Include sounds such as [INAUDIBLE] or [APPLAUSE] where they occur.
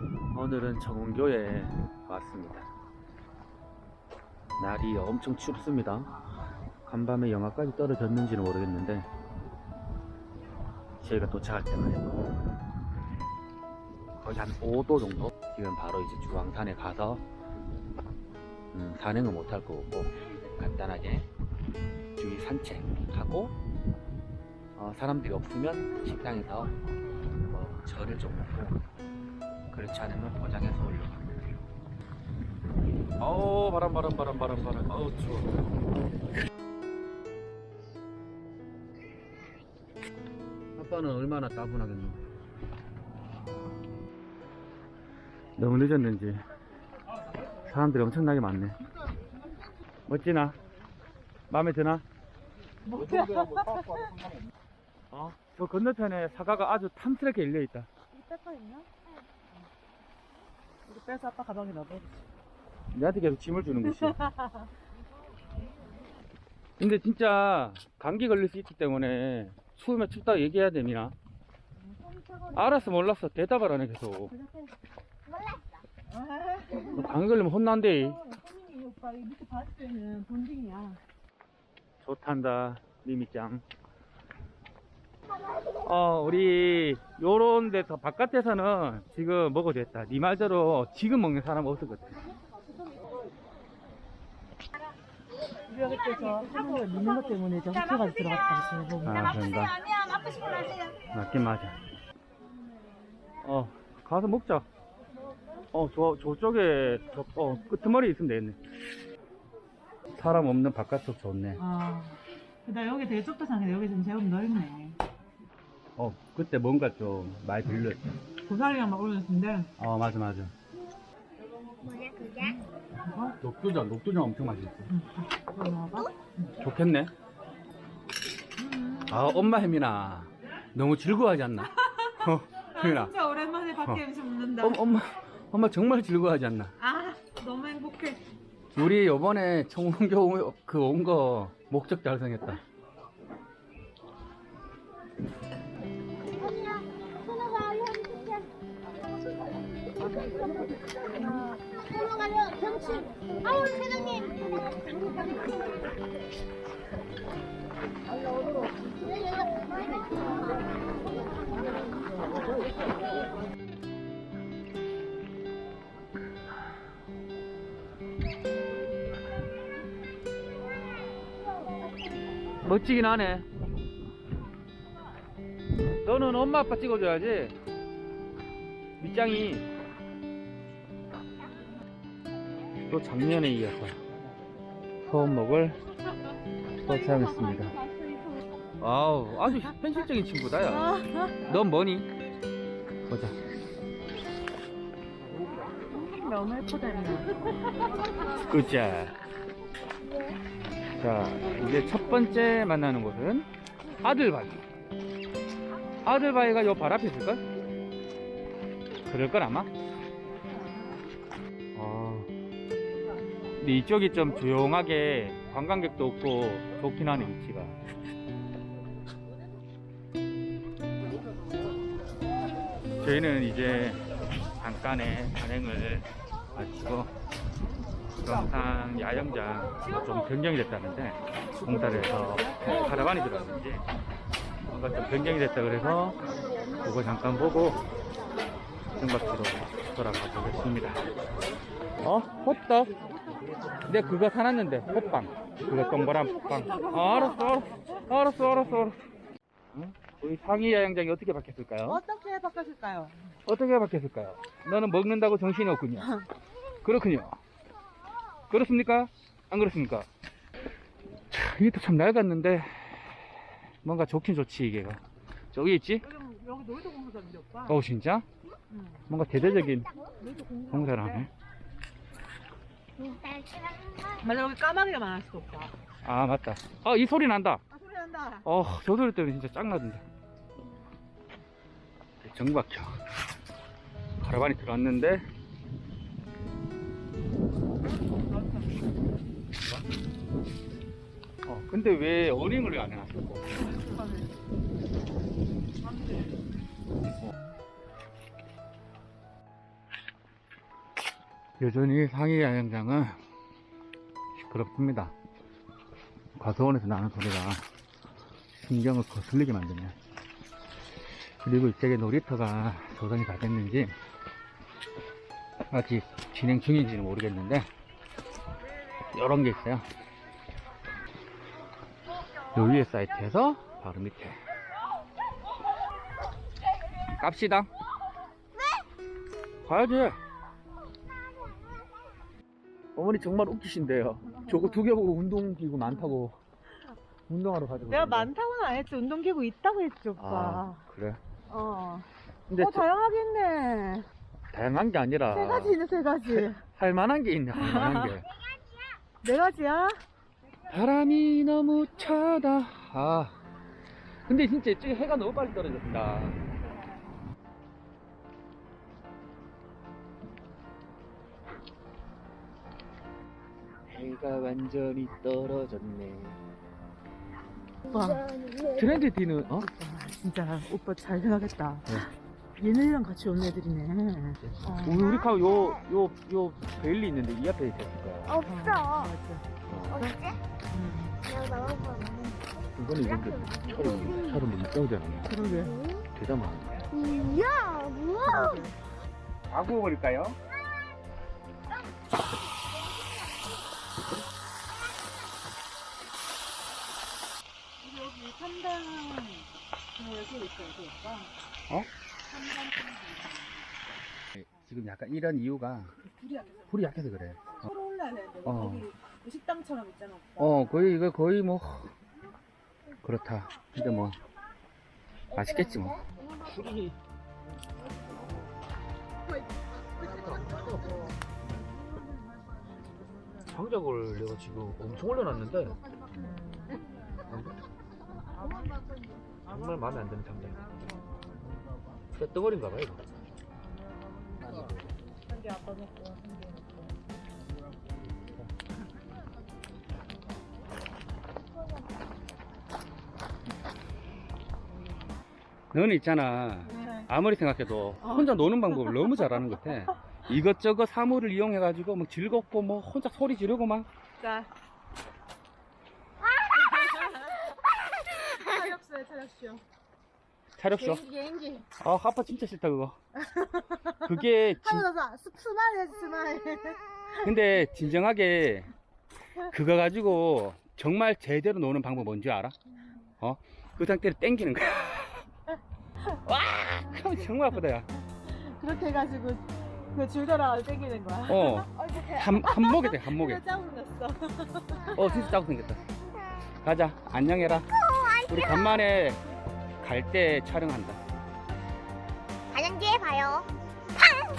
오늘은 정원교에 왔습니다. 날이 엄청 춥습니다. 간밤에 영하까지 떨어졌는지는 모르겠는데 저희가 도착할 때만 해도 거의 한 5도 정도? 지금 바로 이제 주황산에 가서 음, 산행은 못할 거고 간단하게 주위 산책하고 어, 사람들이 없으면 식당에서 뭐 절을 좀 먹고 그렇지 않으면 포장해서 올려갑니다. 어우 바람 바람 바람 바람 바람 어우 추워. 아빠는 얼마나 따분하겠노. 너무 늦었는지 사람들이 엄청나게 많네. 멋지나? 마음에 드나? 어? 저 건너편에 사과가 아주 탐스럽게 일려있다. 이 빼pa 있나? 이거 빼서 아빠 가방에 넣어버리지. 내한테 계속 짐을 주는 것이. [LAUGHS] 근데 진짜 감기 걸릴 수 있기 때문에 추우면 춥다고 얘기해야 됩니다. 알았어 몰랐어 대답을 안 해 계속. 뭐 감기 걸리면 혼난대. 손님이 오빠 이 밑에 봤을 때는 본딩이야. 좋단다 미미짱. 어 우리 요런 데서 바깥에서는 지금 먹어도 됐다. 네 말대로 지금 먹는 사람 없었거든. 우리가 그때 저 할머니가 믿는 것 때문에 저 흡혈까지 들어갔다. 보면. 아 그런가? 맞긴 맞아. 어, 가서 먹자. 어, 저, 저쪽에, 저, 어, 끄트머리 있으면 되겠네. 사람 없는 바깥쪽 좋네. 아. 나 여기 되게 좁다 생각해. 여기 좀 제법 넓네. 어, 그때 뭔가 좀 많이 들렸어. 고사리랑 막 올렸는데. 어, 맞아, 맞아. 이거? 녹두전, 녹두전 엄청 맛있어. 응. 이거 먹어봐. 좋겠네. 아, 엄마 혜민아. 너무 즐거워하지 않나? [LAUGHS] 어, 혜민아. 진짜 오랜만에 밖에 어. 음식 먹는다. 엄, 엄마, 엄마 정말 즐거워하지 않나? 아, 너무 행복해. 우리 요번에 청운교 그 온 거 목적 달성했다. 넘어가면 경치. 아우 사장님. 멋지긴 하네. 너는 엄마 아빠 찍어줘야지. 밑장이 또 작년에 이어서 소원목을 또 사용했습니다. 아우 아주 현실적인 친구다 야. 넌 뭐니? 보자. 너무 예쁘다. 이거. 그자. 자, 이제 첫 번째 만나는 곳은 아들바위. 아들바위가 요 발 앞에 있을걸? 그럴걸 아마? 근데 이쪽이 좀 조용하게 관광객도 없고 좋긴 하네, 위치가. 저희는 이제 잠깐의 산행을 마치고 수강산 야영장 좀 변경이 됐다는데 공사를 해서 카라반이 들어왔는지 뭔가 좀 변경이 됐다 그래서 그거 잠깐 보고 등박지로 돌아가 보겠습니다 어? 호떡? 내 그거 사놨는데 호빵 그거 동그란 빵 아, 알았어 알았어 알았어 알았어 알았어 응? 우리 상위 야영장이 어떻게 바뀌었을까요? 어떻게 바꿔줄까요? 어떻게 바뀌었을까요? 너는 먹는다고 정신이 없군요. 그렇군요. 그렇습니까? 안 그렇습니까? 차, 이게 또참 낡았는데, 뭔가 좋긴 좋지, 이게. 저기 있지? 여기 놀이도 공부장인데 오빠. 어, 진짜? 응. 뭔가 대대적인. 공사를 하네. 맞아 여기 까마귀가 많았어 오빠. 아, 맞다. 아, 이 소리 난다. 아 소리 난다. 어, 저 소리 때문에 진짜 짱나던데. 정박혀. 가라반이 들어왔는데, 어, 근데 왜 어링을 안 해놨어? 여전히 상해 야영장은 시끄럽습니다. 과수원에서 나는 소리가 신경을 거슬리게 만드네. 그리고 이쪽에 놀이터가 조성이 다 됐는지 아직 진행 중인지는 모르겠는데 이런 게 있어요. 요 위에 사이트에서 바로 밑에 갑시다. 가야지. 어머니 정말 웃기신데요. 저거 두 개 보고 운동기구 많다고 운동하러 가자고. 내가. 많다고는 안 했지. 운동기구 있다고 했지, 오빠. 아 그래? 어. 근데 어, 저- 다양하게 있네. 다양한 게 아니라 세 가지 있네, 세 가지. 할 만한 게 있네. 할 만한 게. 네 가지야? 바람이 너무 차다. 아. 근데 진짜 이쪽에 해가 너무 빨리 떨어졌다. 해가 완전히 떨어졌네. 오빠, 트렌드 D는 어? 아, 진짜 오빠 잘 생각했다. 네. 얘네랑 같이 온 애들이네. 어. 우리 우리 카 요요 요 베일리 있는데 이 앞에 있을 거야. 없어. 맞아. 어. 없지? 음, 내가 나와봐. 이거는 이건데 차를 뭐 있다고 되나? 그러게. 대담한. 이야, 우와. 다 구워버릴까요? 약간 이런 이유가 불이 안 돼. 불이 약해서 그래. 서로 올라야 되는데, 어. 거기 식당처럼 있잖아, 오빠. 어, 거의 이거 거의 뭐 그렇다. 근데 뭐 맛있겠지 뭐. 장작을 내가 지금 엄청 올려놨는데 정말 마음에 안 드는 장작. 그냥 떠버린가 봐 이거. 한개 아빠 먹고, 한개 먹고. 너는 있잖아. 네. 아무리 생각해도 혼자 노는 방법을 너무 잘하는 것 같아. 이것저것 사물을 이용해가지고 막 즐겁고 뭐 혼자 소리 지르고 막 자. 차렵쇼, 차렵쇼. 차렵쇼. 비행기, 비행기. 아, 아빠 진짜 싫다 그거. [LAUGHS] 그게 진, 하고 나서 스- 스마일 해, 스마일. 근데 진정하게 그거 가지고 정말 제대로 노는 방법 뭔지 알아? 어? 그 상태로 땡기는 거야. [LAUGHS] 와, 그럼 정말 아프다 야. 그렇게 해가지고 그 줄더라 땡기는 거야. 어, [LAUGHS] 어떡해. 한 한 목에 돼 한 목에. 그래서 짜증 났어. 어, 진짜 짜고 생겼다. 가자, 안녕해라. 우리 간만에 갈 때 촬영한다. 가장 뒤에 봐요. 팡!